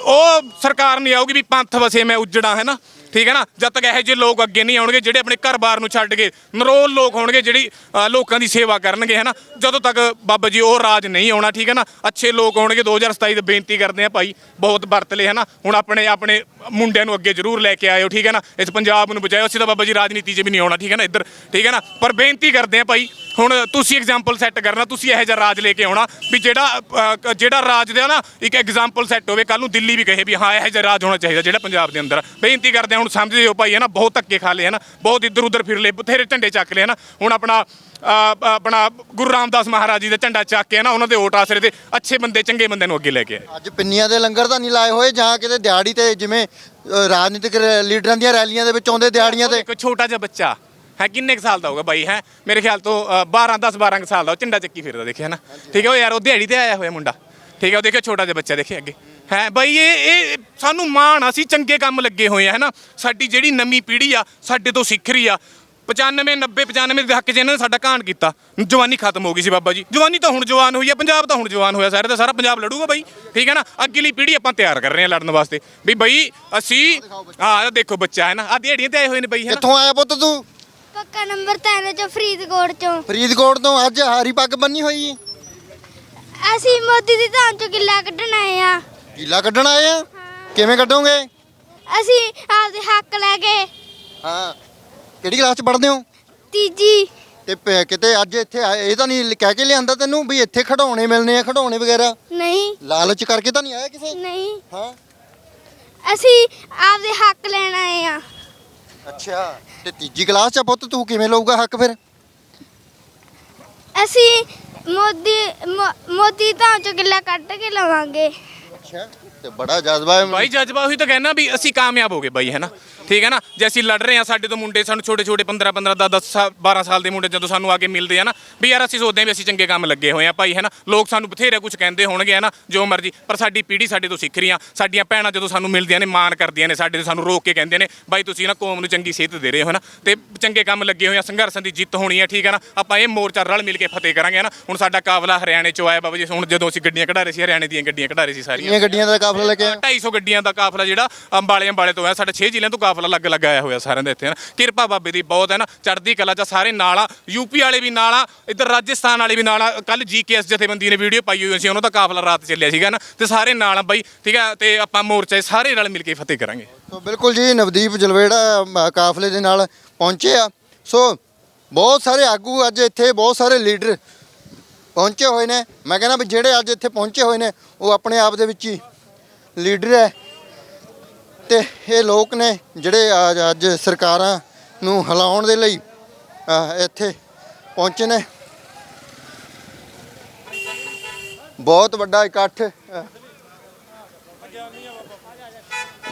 ਉਹ ਸਰਕਾਰ ਨਹੀਂ ਆਊਗੀ ਵੀ ਪੰਥ ਵਸੇ ਮੈਂ ਉਜੜਾ ਹੈ ਨਾ ਠੀਕ ਹੈ ਨਾ? ਜਦ ਤੱਕ ਇਹੋ ਜਿਹੇ ਲੋਕ ਅੱਗੇ ਨਹੀਂ ਆਉਣਗੇ ਜਿਹੜੇ ਆਪਣੇ ਘਰ-ਬਾਰ ਨੂੰ ਛੱਡ ਕੇ ਨਰੋਲ ਲੋਕ ਹੋਣਗੇ ਜਿਹੜੀ ਅ, ਲੋਕਾਂ ਦੀ ਸੇਵਾ ਕਰਨਗੇ ਹੈ ਨਾ? ਜਦੋਂ ਤੱਕ ਬਾਬਾ ਜੀ ਉਹ ਰਾਜ ਨਹੀਂ ਆਉਣਾ ਠੀਕ ਹੈ ਨਾ? ਅੱਛੇ ਲੋਕ ਆਉਣਗੇ 2027 'ਤੇ ਬੇਨਤੀ ਕਰਦੇ ਆ ਭਾਈ ਬਹੁਤ ਵਰਤ ਲਏ ਹੈ ਨਾ? ਹੁਣ ਆਪਣੇ ਆਪਣੇ ਮੁੰਡਿਆਂ ਨੂੰ ਅੱਗੇ ਜ਼ਰੂਰ ਲੈ ਕੇ ਆਇਓ ਠੀਕ ਹੈ ਨਾ? ਇਸ ਪੰਜਾਬ ਨੂੰ ਬਚਾਇਓ ਅਸੀਂ ਤਾਂ ਬਾਬਾ ਜੀ ਰਾਜਨੀਤੀ 'ਚ ਵੀ ਨਹੀਂ ਆਉਣਾ ਠੀਕ ਹੈ ਨਾ ਇੱਧਰ ਠੀਕ ਹੈ ਨਾ? ਪਰ ਬੇਨਤੀ ਕਰਦੇ ਆ ਭਾਈ ਹੁਣ ਤੁਸੀਂ ਐਗਜ਼ਾਮਪਲ ਸੈੱਟ ਕਰਨਾ ਤੁਸੀਂ ਇਹੋ ਜਿਹਾ ਰਾਜ ਲੈ ਕੇ ਆਉਣਾ ਵੀ ਜਿਹੜਾ ਅ, ਜਿਹੜਾ ਰਾਜ ਦਾ ਨਾ ਇੱਕ ਐਗਜ਼ਾਮਪਲ ਸੈੱਟ ਹੋਵੇ ਕੱਲ ਨੂੰ ਦਿੱਲੀ ਵੀ ਕਹੇ ਵੀ ਹਾਂ ਇਹੋ ਜਿਹਾ ਰਾਜ ਹੋਣਾ ਚਾਹੀਦਾ ਜਿਹੜਾ ਪੰਜਾਬ ਦੇ ਅੰਦਰ ਬੇਨਤੀ ਕਰਦੇ ਹਾਂ ਹੁਣ ਸਮਝਦੇ ਹੋ ਭਾਈ ਹੈ ਨਾ ਬਹੁਤ ਧੱਕੇ ਖਾ ਲਏ ਹੈ ਨਾ ਬਹੁਤ ਇੱਧਰ ਉੱਧਰ ਫਿਰ ਲਏ ਬਥੇਰੇ ਝੰਡੇ ਚੱਕ ਲਏ ਹੈ ਨਾ ਹੁਣ ਆਪਣਾ ਆਪਣਾ ਗੁਰੂ ਰਾਮਦਾਸ ਮਹਾਰਾਜ ਜੀ ਦਾ ਝੰਡਾ ਚੱਕ ਕੇ ਨਾ ਉਹਨਾਂ ਦੇ ਓਟ ਆਸਰੇ ਤੇ ਅੱਛੇ ਬੰਦੇ ਚੰਗੇ ਬੰਦੇ ਨੂੰ ਅੱਗੇ ਲੈ ਕੇ ਆਏ। ਅੱਜ ਪਿੰਨੀਆਂ ਦੇ ਲੰਗਰ ਤਾਂ ਨਹੀਂ ਲਾਏ ਹੋਏ ਜਾਂ ਕਿਤੇ ਦਿਹਾੜੀ ਤੇ ਜਿਵੇਂ ਰਾਜਨੀਤਿਕ ਲੀਡਰਾਂ ਦੀਆਂ ਰੈਲੀਆਂ ਦੇ ਵਿੱਚ ਆਉਂਦੇ ਦਿਹਾੜੀਆਂ ਤੇ। ਇੱਕ ਛੋਟਾ ਜਿਹਾ ਬੱਚਾ ਹੈ ਕਿੰਨੇ ਸਾਲ ਦਾ ਹੋਊਗਾ ਬਾਈ ਹੈ? ਮੇਰੇ ਖਿਆਲ ਤੋਂ ਅ, 12 10 12 ਕੁ ਸਾਲ ਦਾ ਝੰਡਾ ਚੱਕੀ ਫਿਰਦਾ ਦੇਖਿਆ ਨਾ ਠੀਕ ਹੈ ਉਹ ਯਾਰ ਉਹ ਦਿਹਾੜੀ ਤੇ ਆਇਆ ਹੋਇਆ ਮੁੰਡਾ। ਠੀਕ ਹੈ ਉਹ ਦੇਖਿਓ ਛੋਟਾ ਜਿਹਾ ਬੱਚਾ ਦੇਖੇ ਅੱਗੇ। ਹੈ ਬਾਈ ਇਹ ਇਹ ਸਾਨੂੰ ਮਾਣ ਆ, ਅਸੀਂ ਚੰਗੇ ਕੰਮ ਲੱਗੇ ਹੋਏ ਆ ਹੈ ਨਾ? ਸਾਡੀ ਜਿਹੜੀ ਨਵੀਂ ਪੀੜ੍ਹੀ ਆ ਸਾਡੇ ਤੋਂ ਸਿੱਖ ਰਹੀ ਆ। 95 90 95 ਦੇ ਦਹਾਕੇ 'ਚ ਇਹਨਾਂ ਨੇ ਸਾਡਾ ਕਾਂਡ ਕੀਤਾ। ਜਵਾਨੀ ਖਤਮ ਹੋ ਗਈ ਸੀ ਬਾਬਾ ਜੀ। ਜਵਾਨੀ ਤਾਂ ਹੁਣ ਜਵਾਨ ਹੋਈ ਆ ਪੰਜਾਬ ਤਾਂ ਹੁਣ ਜਵਾਨ ਹੋਇਆ ਸਾਰੇ ਦਾ ਸਾਰਾ ਪੰਜਾਬ ਲੜੂਗਾ ਬਾਈ। ਠੀਕ ਹੈ ਨਾ? ਅਗਲੀ ਪੀੜ੍ਹੀ ਆਪਾਂ ਤਿਆਰ ਕਰ ਰਹੇ ਹਾਂ ਲੜਨ ਵਾਸਤੇ। ਵੀ ਬਾਈ ਅਸੀਂ ਹਾਂ ਇਹ ਦੇਖੋ ਬੱਚਾ ਹੈ ਨਾ? ਆ ਦਿਹਾੜੀਆਂ ਤੇ ਆਏ ਹੋਏ ਨੇ ਬਾਈ ਹੈ ਨਾ? ਕਿੱਥੋਂ ਆਇਆ ਪੁੱਤ ਤੂੰ? ਪੱਕਾ ਨੰਬਰ 3 ਚੋਂ ਫਰੀਦਕੋਟ ਚੋਂ। ਫਰੀਦਕੋਟ ਤੋਂ ਅੱਜ ਹਾਰੀ ਪੱਗ ਬੰਨੀ ਹੋਈ ਅਸੀਂ ਮੋਦੀ ਦੀ ਧਾਨ ਚੋਂ ਕਿੱਲਾ ਕੱਢਣ ਆਏ ਆ। ਗੀਲਾ ਕੱਢਣ ਆਏ ਆ? ਕਿਵੇਂ ਕੱਢੋਗੇ? ਅਸੀਂ ਆਪਦੇ ਹੱਕ ਲੈ ਕੇ। ਹਾਂ। ਕਿਹੜੀ ਕਲਾਸ ਚ ਪੜ੍ਹਦੇ ਹੋ? ਤੀਜੀ। ਤੇ ਪ- ਕਿਤੇ ਅੱਜ ਇੱਥੇ ਆਏ- ਇਹ ਤਾਂ ਨਹੀਂ ਕਹਿ ਕੇ ਲਿਆਂਦਾ ਤੈਨੂੰ ਵੀ ਇੱਥੇ ਖਿਡੌਣੇ ਮਿਲਨੇ ਆ ਖਿਡੌਣੇ ਵਗੈਰਾ? ਨਹੀਂ। ਲਾਲਚ ਕਰਕੇ ਤਾਂ ਨਹੀਂ ਆਇਆ ਕਿਸੇ? ਨਹੀਂ। ਹਾਂ। ਅਸੀਂ ਆਪਦੇ ਹੱਕ ਲੈਣ ਆਏ ਆ। ਅੱਛਾ। ਤੇ ਤੀਜੀ ਕਲਾਸ ਚ ਆ ਪੁੱਤ ਤੂੰ ਕਿਵੇਂ ਲਊਗਾ ਹੱਕ ਫਿਰ? ਅਸੀਂ ਮੋਦੀ ਮੋ- ਮੋਦੀ ਧਾਮ ਚੋਂ ਕਿੱਲਾ ਕੱਢ ਕੇ ਲਵਾਂਗੇ। ਅੱਛਾ ਤੇ ਬੜਾ ਜਜ਼ਬਾ ਹੈ। ਬਾਈ ਜਜ਼ਬਾ ਉਹੀ ਤਾਂ ਕਹਿਣਾ ਵੀ ਅਸੀਂ ਕਾਮਯਾਬ ਹੋ ਗਏ ਬਾਈ, ਹੈ ਨਾ? ਠੀਕ ਹੈ ਨਾ? ਜੇ ਅਸੀਂ ਲੜ ਰਹੇ ਆ ਸਾਡੇ ਤੋਂ ਮੁੰਡੇ ਸਾਨੂੰ ਛੋਟੇ ਛੋਟੇ 15 15 10 10 12 ਸਾਲ ਦੇ ਮੁੰਡੇ ਜਦੋਂ ਸਾਨੂੰ ਆ ਕੇ ਮਿਲਦੇ ਆ ਨਾ, ਵੀ ਯਾਰ ਅਸੀਂ ਸੋਚਦੇ ਆ ਵੀ ਅਸੀਂ ਚੰਗੇ ਕੰਮ ਲੱਗੇ ਹੋਏ ਆ ਭਾਈ, ਹੈ ਨਾ? ਲੋਕ ਸਾਨੂੰ ਬਥੇਰੇ ਕੁਝ ਕਹਿੰਦੇ ਹੋਣਗੇ, ਹੈ ਨਾ? ਜੋ ਮਰਜ਼ੀ, ਪਰ ਸਾਡੀ ਪੀੜ੍ਹੀ ਸਾਡੇ ਤੋਂ ਸਿੱਖ ਰਹੀ ਆ, ਸਾਡੀਆਂ ਭੈਣਾਂ ਜਦੋਂ ਸਾਨੂੰ ਮਿਲਦੀਆਂ ਨੇ, ਮਾਣ ਕਰਦੀਆਂ ਨੇ, ਸਾਡੇ ਤੋਂ ਸਾਨੂੰ ਰੋਕ ਕੇ ਕਹਿੰਦੇ ਨੇ, ਬਾਈ ਤੁਸੀਂ ਨਾ ਕੌਮ ਨੂੰ ਚੰਗੀ ਸਿਹਤ ਦੇ ਰਹੇ ਹੋ, ਹੈ ਨਾ? ਤੇ ਚੰਗੇ ਕੰਮ ਲੱਗੇ ਹੋਏ ਆ, ਸੰਘਰਸ਼ਾਂ ਦੀ ਜਿੱਤ ਹੋਣੀ ਹੈ ਠੀਕ ਹੈ ਨਾ? ਆਪਾਂ ਇਹ ਮੋਰਚਾ ਰਲ ਮਿਲ ਕੇ ਫਤਿਹ ਕਰਾਂਗੇ, ਹੈ ਨਾ? ਹੁਣ ਸਾਡਾ ਕਾਫਲਾ ਹਰਿਆਣੇ ਚੋਂ ਆਇਆ, ਬਾਬਾ ਜੀ, ਹੁਣ ਜਦੋਂ ਅਸੀਂ ਗੱਡੀਆਂ ਕਢਾ ਰਹੇ ਸੀ, ਹਰਿਆਣੇ ਦੀਆਂ ਗੱਡੀਆਂ ਕਢਾ ਰਹੇ ਸੀ ਸਾਰੀਆਂ। ਗੱਡੀਆਂ ਦਾ ਕਾਫਲਾ ਲੈ ਕੇ ਆਇਆ? 250 ਗੱਡੀਆਂ ਦਾ ਕਾਫਲਾ ਜਿਹੜਾ ਅੰਬਾਲੇ ਅੰਬਾਲੇ ਤੋਂ ਹੈ ਸਾਡੇ 6 ਜ਼ਿਲ੍ਹਿਆਂ ਤੋਂ ਕਾਫਲਾ ਲੱਗ ਲੱਗ ਆਇਆ ਹੋਇਆ ਸਾਰਿਆਂ ਦੇ ਇੱਥੇ ਨਾ ਕਿਰਪਾ ਬਾਬੇ ਦੀ ਬਹੁਤ ਹੈ ਨਾ ਚੜ੍ਹਦੀ ਕਲਾ ਚ ਸਾਰੇ ਨਾਲ ਆ। ਯੂਪੀ ਵਾਲੇ ਵੀ ਨਾਲ ਆ ਇੱਧਰ ਰਾਜਸਥਾਨ ਵਾਲੇ ਵੀ ਨਾਲ ਆ। ਕੱਲ ਜੀਕੇਐਸ ਜਥੇਬੰਦੀ ਨੇ ਵੀਡੀਓ ਪਾਈ ਹੋਈ ਸੀ ਉਹਨਾਂ ਦਾ ਕਾਫਲਾ ਰਾਤ ਚੱਲਿਆ ਸੀਗਾ ਨਾ ਤੇ ਸਾਰੇ ਨਾਲ ਆ ਬਾਈ ਠੀਕ ਹੈ? ਤੇ ਆਪਾਂ ਮੋਰਚੇ ਸਾਰੇ ਨਾਲ ਮਿਲ ਕੇ ਫਤਿਹ ਕਰਾਂਗੇ। ਸੋ ਬਿਲਕੁਲ ਜੀ ਨਵਦੀਪ ਜਲਵੇੜਾ ਕਾਫਲੇ ਦੇ ਨਾਲ ਪਹੁੰਚੇ ਆ। ਸੋ ਬਹੁਤ ਸਾਰੇ ਆਗੂ ਅੱਜ ਇੱਥੇ ਬਹੁਤ ਸਾਰੇ ਲੀਡਰ ਪਹੁੰਚੇ ਹੋਏ ਨੇ। ਮੈਂ ਕਹਿੰਦਾ ਵੀ ਜਿਹੜੇ ਅੱਜ ਇੱਥੇ ਪਹੁੰਚੇ ਹੋਏ ਨੇ, ਉਹ ਆਪਣੇ ਆਪ ਦੇ ਵਿੱਚ ਹੀ ਲੀਡਰ ਹੈ। ਤੇ ਇਹ ਲੋਕ ਨੇ ਜਿਹੜੇ ਅੱਜ ਸਰਕਾਰਾਂ ਨੂੰ ਹਿਲਾਉਣ ਦੇ ਲਈ ਇੱਥੇ ਪਹੁੰਚੇ ਨੇ। ਬਹੁਤ ਵੱਡਾ ਇਕੱਠ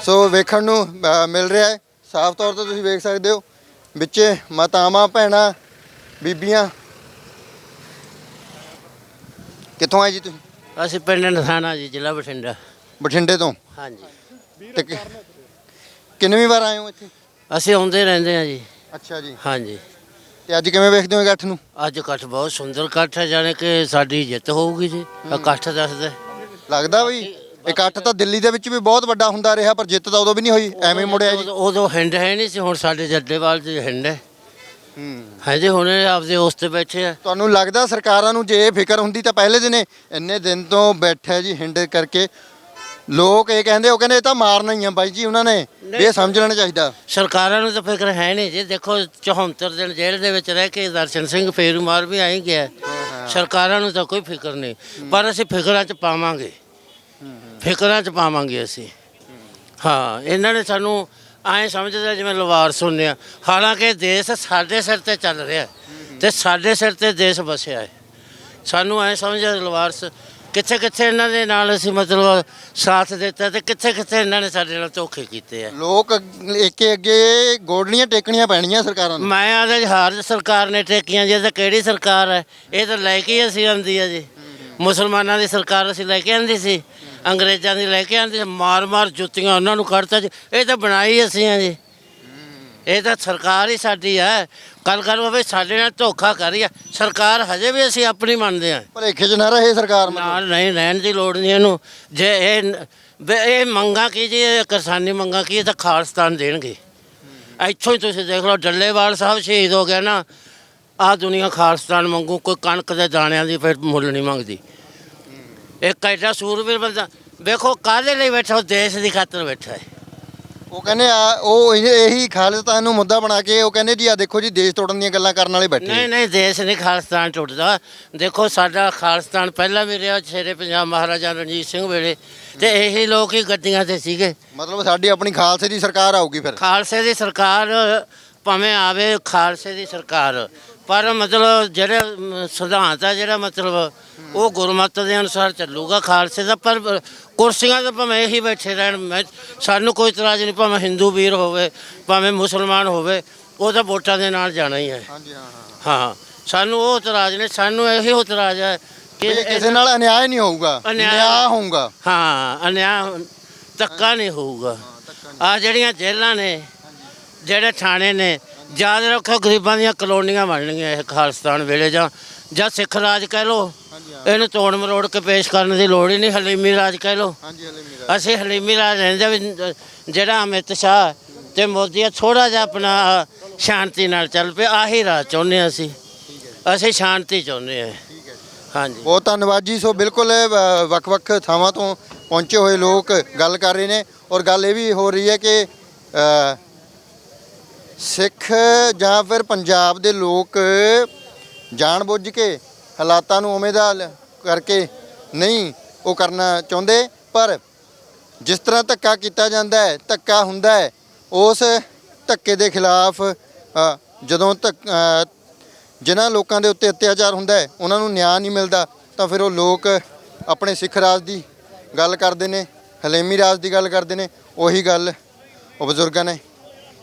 ਸੋ ਵੇਖਣ ਨੂੰ ਮਿਲ ਰਿਹਾ ਹੈ। ਸਾਫ਼ ਤੌਰ ਤੇ ਤੁਸੀਂ ਵੇਖ ਸਕਦੇ ਹੋ, ਵਿੱਚੇ ਮਾਤਾਵਾਂ, ਭੈਣਾਂ, ਬੀਬੀਆਂ ਕਿੱਥੋਂ ਆਏ ਜੀ ਤੁਸੀਂ? ਅਸੀਂ ਪਿੰਡ ਨਥਾਣਾ ਜੀ ਜ਼ਿਲ੍ਹਾ ਬਠਿੰਡਾ। ਬਠਿੰਡੇ ਤੋਂ? ਹਾਂਜੀ। ਤੇ ਕਿ- ਕਿੰਨਵੀਂ ਵਾਰ ਆਏ ਹੋ ਇੱਥੇ? ਅਸੀਂ ਆਉਂਦੇ ਰਹਿੰਦੇ ਹਾਂ ਜੀ। ਅੱਛਾ ਜੀ। ਹਾਂਜੀ। ਤੇ ਅੱਜ ਕਿਵੇਂ ਵੇਖਦੇ ਹੋ ਇਕੱਠ ਨੂੰ? ਅੱਜ ਇਕੱਠ ਬਹੁਤ ਸੁੰਦਰ ਇਕੱਠ ਹੈ ਜਾਣੇ ਕਿ ਸਾਡੀ ਜਿੱਤ ਹੋਊਗੀ ਜੀ। ਇਕੱਠ ਦੱਸਦਾ ਲੱਗਦਾ ਵੀ ਇਕੱਠ ਤਾਂ ਦਿੱਲੀ ਦੇ ਵਿੱਚ ਵੀ ਬਹੁਤ ਵੱਡਾ ਹੁੰਦਾ ਰਿਹਾ ਪਰ ਜਿੱਤ ਤਾਂ ਉਦੋਂ ਵੀ ਨਹੀਂ ਹੋਈ ਐਵੇਂ ਮੁੜਿਆ ਜੀ। ਉਦੋਂ- ਉਦੋਂ ਹਿੰਡ ਹੈ ਨਹੀਂ ਸੀ ਹੁਣ ਸਾਡੇ ਜੱਡੇਵਾਲ ਚ ਹਿੰਡ ਹੈ ਹੂੰ। ਹਾਂਜੀ ਹੁਣ ਆਪਦੇ ਉਸ ਤੇ ਬੈਠੇ ਆ। ਤੁਹਾਨੂੰ ਲੱਗਦਾ ਸਰਕਾਰਾਂ ਨੂੰ ਜੇ ਇਹ ਫਿਕਰ ਹੁੰਦੀ ਤਾਂ ਪਹਿਲੇ ਦਿਨੇ ਇੰਨੇ ਦਿਨ ਤੋਂ ਬੈਠਾ ਜੀ ਹਿੰਡ ਕਰਕੇ ਲੋਕ ਇਹ ਕਹਿੰਦੇ ਉਹ ਕਹਿੰਦੇ ਇਹ ਤਾਂ ਮਾਰਨਾ ਹੀ ਆ ਬਾਈ ਜੀ ਉਹਨਾਂ ਨੇ ਵੀ ਇਹ ਸਮਝ ਲੈਣਾ ਚਾਹੀਦਾ। ਸਰਕਾਰਾਂ ਨੂੰ ਤਾਂ ਫਿਕਰ ਹੈ ਨਹੀਂ ਜੀ। ਦੇਖੋ 74 ਦਿਨ ਜੇਲ੍ਹ ਦੇ ਵਿੱਚ ਰਹਿ ਕੇ ਦਰਸ਼ਨ ਸਿੰਘ ਫੇਰੂਮਾਰ ਵੀ ਆਈ ਗਿਆ। ਸਰਕਾਰਾਂ ਨੂੰ ਤਾਂ ਕੋਈ ਫਿਕਰ ਨਹੀਂ। ਪਰ ਅਸੀਂ ਫਿਕਰਾਂ 'ਚ ਪਾਵਾਂਗੇ। ਫਿਕਰਾਂ 'ਚ ਪਾਵਾਂਗੇ ਅਸੀਂ। ਹਾਂ ਇਹਨਾਂ ਨੇ ਸਾਨੂੰ ਐਂ ਸਮਝਦਾ ਜਿਵੇਂ ਲਵਾਰ ਸੁਣਿਆ ਹਾਲਾਂਕਿ ਦੇਸ਼ ਸਾਡੇ ਸਿਰ ਤੇ ਚੱਲ ਰਿਹਾ ਤੇ ਸਾਡੇ ਸਿਰ ਤੇ ਦੇਸ਼ ਵਸਿਆ ਹੈ। ਸਾਨੂੰ ਐਂ ਸਮਝਿਆ ਲਵਾਰਸ ਕਿੱਥੇ ਕਿੱਥੇ ਇਹਨਾਂ ਦੇ ਨਾਲ ਅਸੀਂ ਮਤਲਬ ਸਾਥ ਦਿੱਤਾ ਤੇ ਕਿੱਥੇ ਕਿੱਥੇ ਇਹਨਾਂ ਨੇ ਸਾਡੇ ਨਾਲ ਧੋਖੇ ਕੀਤੇ ਆ। ਲੋਕ ਏਕੇ ਅੱਗੇ ਗੋਡਣੀਆਂ ਟੇਕਣੀਆਂ ਪੈਣੀਆਂ ਸਰਕਾਰਾਂ ਨੂੰ। ਮੈਂ ਆਦਾ ਹਰ ਸਰਕਾਰ ਨੇ ਟੇਕੀਆਂ ਜੀ ਇਹ ਤਾਂ ਕਿਹੜੀ ਸਰਕਾਰ ਹੈ? ਇਹ ਤਾਂ ਲੈ ਕੇ ਹੀ ਅਸੀਂ ਆਂਦੀ ਆ ਜੀ। ਮੁਸਲਮਾਨਾਂ ਦੀ ਸਰਕਾਰ ਅਸੀਂ ਲੈ ਕੇ ਆਂਦੀ ਸੀ। ਅੰਗਰੇਜ਼ਾਂ ਦੀ ਲੈ ਕੇ ਆਂਦੀ ਸੀ ਮਾਰ ਮਾਰ ਜੁੱਤੀਆਂ ਉਹਨਾਂ ਨੂੰ ਕੱਢਤਾ ਜੀ। ਇਹ ਤਾਂ ਬਣਾਈ ਅਸੀਂ ਆ ਜੀ। ਇਹ ਤਾਂ ਸਰਕਾਰ ਹੀ ਸਾਡੀ ਹੈ ਕੱਲ ਕੱਲ ਹੋਵੇ ਸਾਡੇ ਨਾਲ ਧੋਖਾ ਕਰੀ ਆ ਸਰਕਾਰ ਹਜੇ ਵੀ ਅਸੀਂ ਆਪਣੀ ਮੰਨਦੇ ਆ। ਭਲੇਖੇ 'ਚ ਨਾ ਰਹੇ ਸਰਕਾਰ ਨਾਲ ਨਹੀਂ ਰਹਿਣ ਦੀ ਲੋੜ ਨਹੀਂ ਇਹਨੂੰ। ਜੇ ਇਹ ਵੀ ਇਹ ਮੰਗਾ ਕੀ ਜੀ ਇਹ ਕਿਸਾਨੀ ਮੰਗਾ ਕੀ ਇਹ ਤਾਂ ਖਾਲਸਤਾਨ ਦੇਣਗੇ। ਇੱਥੋਂ ਹੀ ਤੁਸੀਂ ਦੇਖ ਲਓ ਡੱਲੇਵਾਲ ਸਾਹਿਬ ਸ਼ਹੀਦ ਹੋ ਗਿਆ ਨਾ। ਆਹ ਦੁਨੀਆ ਖਾਲਸਤਾਨ ਮੰਗੂ ਕੋਈ ਕਣਕ ਦੇ ਦਾਣਿਆਂ ਦੀ ਫਿਰ ਮੁੱਲ ਨਹੀਂ ਮੰਗਦੀ। ਇੱਕ ਐਡਾ ਸੂਰਬੀਰ ਬੰਦਾ ਵੇਖੋ ਕਾਹਦੇ ਲਈ ਬੈਠਾ ਉਹ ਦੇਸ਼ ਦੀ ਖਾਤਰ ਬੈਠਾ ਹੈ। ਉਹ ਕਹਿੰਦੇ ਆ ਉਹ ਇਹ- ਇਹੀ ਖਾਲਿਸਤਾਨ ਨੂੰ ਮੁੱਦਾ ਬਣਾ ਕੇ ਉਹ ਕਹਿੰਦੇ ਜੀ ਆ ਦੇਖੋ ਜੀ ਦੇਸ਼ ਤੋੜਨ ਦੀਆਂ ਗੱਲਾਂ ਕਰਨ ਵਾਲੇ ਬੈਠੇ ਨਹੀਂ ਨਹੀਂ ਦੇਸ਼ ਨਹੀਂ ਖਾਲਸਤਾਨ ਟੁੱਟਦਾ। ਦੇਖੋ ਸਾਡਾ ਖਾਲਸਤਾਨ ਪਹਿਲਾਂ ਵੀ ਰਿਹਾ ਸ਼ੇਰੇ ਪੰਜਾਬ ਮਹਾਰਾਜਾ ਰਣਜੀਤ ਸਿੰਘ ਵੇਲੇ ਤੇ ਇਹੀ ਲੋਕ ਹੀ ਗੱਡੀਆਂ ਤੇ ਸੀਗੇ। ਮਤਲਬ ਸਾਡੀ ਆਪਣੀ ਖਾਲਸੇ ਦੀ ਸਰਕਾਰ ਆਊਗੀ ਫਿਰ। ਖਾਲਸੇ ਦੀ ਸਰਕਾਰ ਭਾਵੇਂ ਆਵੇ ਖਾਲਸੇ ਦੀ ਸਰਕਾਰ। ਪਰ ਮਤਲਬ ਜਿਹੜੇ ਸਿਧਾਂਤ ਆ ਜਿਹੜਾ ਮਤਲਬ ਉਹ ਗੁਰਮਤ ਦੇ ਅਨੁਸਾਰ ਚੱਲੂਗਾ ਖਾਲਸੇ ਦਾ ਪਰ ਕੁਰਸੀਆਂ ਤੇ ਭਾਵੇਂ ਇਹੀ ਬੈਠੇ ਰਹਿਣ ਮੈਂ ਸਾਨੂੰ ਕੋਈ ਇਤਰਾਜ਼ ਨਹੀਂ ਭਾਵੇਂ ਹਿੰਦੂ ਵੀਰ ਹੋਵੇ ਭਾਵੇਂ ਮੁਸਲਮਾਨ ਹੋਵੇ ਉਹ ਤਾਂ ਵੋਟਾਂ ਦੇ ਨਾਲ ਜਾਣਾ ਹੀ ਹੈ। ਹਾਂਜੀ ਹਾਂ ਹਾਂ। ਹਾਂ ਸਾਨੂੰ ਉਹ ਇਤਰਾਜ਼ ਨਹੀਂ ਸਾਨੂੰ ਇਹੀ ਇਤਰਾਜ਼ ਹੈ ਕਿ ਇਹ ਕਿਸੇ ਨਾਲ ਅਨਿਆਏ ਨਹੀਂ ਹੋਊਗਾ ਅਨਿਆਏ- ਨਿਆਂ ਹੋਊਗਾ। ਹਾਂ ਅਨਿਆ ਧੱਕਾ ਨਹੀਂ ਹੋਊਗਾ। ਆ ਜਿਹੜੀਆਂ ਜੇਲ੍ਹਾਂ ਨੇ ਜਿਹੜੇ ਥਾਣੇ ਨੇ ਯਾਦ ਰੱਖੋ ਗਰੀਬਾਂ ਦੀਆਂ ਕਲੋਨੀਆਂ ਬਣਨਗੀਆਂ ਇਹ ਖਾਲਸਤਾਨ ਵੇਲੇ ਜਾਂ ਜਾਂ ਸਿੱਖ ਰਾਜ ਕਹਿ ਲੋ ਇਹਨੂੰ ਤੋੜ ਮਰੋੜ ਕੇ ਪੇਸ਼ ਕਰਨ ਦੀ ਲੋੜ ਹੀ ਨਹੀਂ ਹਲੀਮੀ ਰਾਜ ਕਹਿ ਲੋ ਹਾਂਜੀ ਹਲੇ ਮੇਰਾ ਅਸੀਂ ਹਲੀਮੀ ਰਾਜ ਰਹਿੰਦੇ ਵੀ ਜਿਹੜਾ ਅਮਿਤ ਸ਼ਾਹ ਤੇ ਮੋਦੀ ਥੋੜਾ ਜਿਹਾ ਆਪਣਾ ਸ਼ਾਂਤੀ ਨਾਲ ਚੱਲ ਪਿਆ ਆਹੀ ਰਾਜ ਚਾਹੁੰਦੇ ਹਾਂ ਅਸੀਂ। ਅਸੀਂ ਸ਼ਾਂਤੀ ਚਾਹੁੰਦੇ ਹਾਂ। ਹਾਂਜੀ। ਬਹੁਤ ਧੰਨਵਾਦ ਜੀ। ਸੋ ਬਿਲਕੁਲ ਵੱਖ-ਵੱਖ ਥਾਵਾਂ ਤੋਂ ਪਹੁੰਚੇ ਹੋਏ ਲੋਕ ਗੱਲ ਕਰ ਰਹੇ ਨੇ ਔਰ ਗੱਲ ਇਹ ਵੀ ਹੋ ਰਹੀ ਹੈ ਕਿ ਸਿੱਖ ਜਾਂ ਫਿਰ ਪੰਜਾਬ ਦੇ ਲੋਕ ਜਾਣਬੁੱਝ ਕੇ ਹਾਲਾਤਾਂ ਨੂੰ ਉਵੇਂ ਦਾ ਕਰਕੇ ਨਹੀਂ ਉਹ ਕਰਨਾ ਚਾਹੁੰਦੇ, ਪਰ ਜਿਸ ਤਰ੍ਹਾਂ ਧੱਕਾ ਕੀਤਾ ਜਾਂਦਾ ਹੈ, ਧੱਕਾ ਹੁੰਦਾ ਹੈ, ਉਸ ਧੱਕੇ ਦੇ ਖਿਲਾਫ ਜਦੋਂ ਧੱਕ ਜਿਨ੍ਹਾਂ ਲੋਕਾਂ ਦੇ ਉੱਤੇ ਅਤਿਆਚਾਰ ਹੁੰਦਾ ਹੈ, ਉਹਨਾਂ ਨੂੰ ਨਿਆਂ ਨਹੀਂ ਮਿਲਦਾ, ਤਾਂ ਫਿਰ ਉਹ ਲੋਕ ਆਪਣੇ ਸਿੱਖ ਰਾਜ ਦੀ ਗੱਲ ਕਰਦੇ ਨੇ, ਹਲੇਮੀ ਰਾਜ ਦੀ ਗੱਲ ਕਰਦੇ ਨੇ, ਉਹੀ ਗੱਲ ਉਹ ਬਜ਼ੁਰਗਾਂ ਨੇ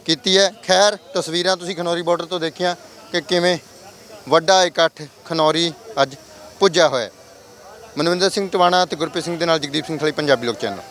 ਕੀਤੀ ਹੈ। ਖੈਰ, ਤਸਵੀਰਾਂ ਤੁਸੀਂ ਖਨੌਰੀ ਬਾਰਡਰ ਤੋਂ ਦੇਖੀਆਂ ਕਿ ਕਿਵੇਂ ਵੱਡਾ ਇਕੱਠ ਖਨੌਰੀ ਅੱਜ ਪੁੱਜਿਆ ਹੋਇਆ ਮਨਵਿੰਦਰ ਸਿੰਘ ਟਵਾਣਾ ਤੇ ਗੁਰਪ੍ਰੀਤ ਸਿੰਘ ਦੇ ਨਾਲ ਜਗਦੀਪ ਸਿੰਘ ਥਲੀ, ਪੰਜਾਬੀ ਲੋਕ ਚੈਨਲ।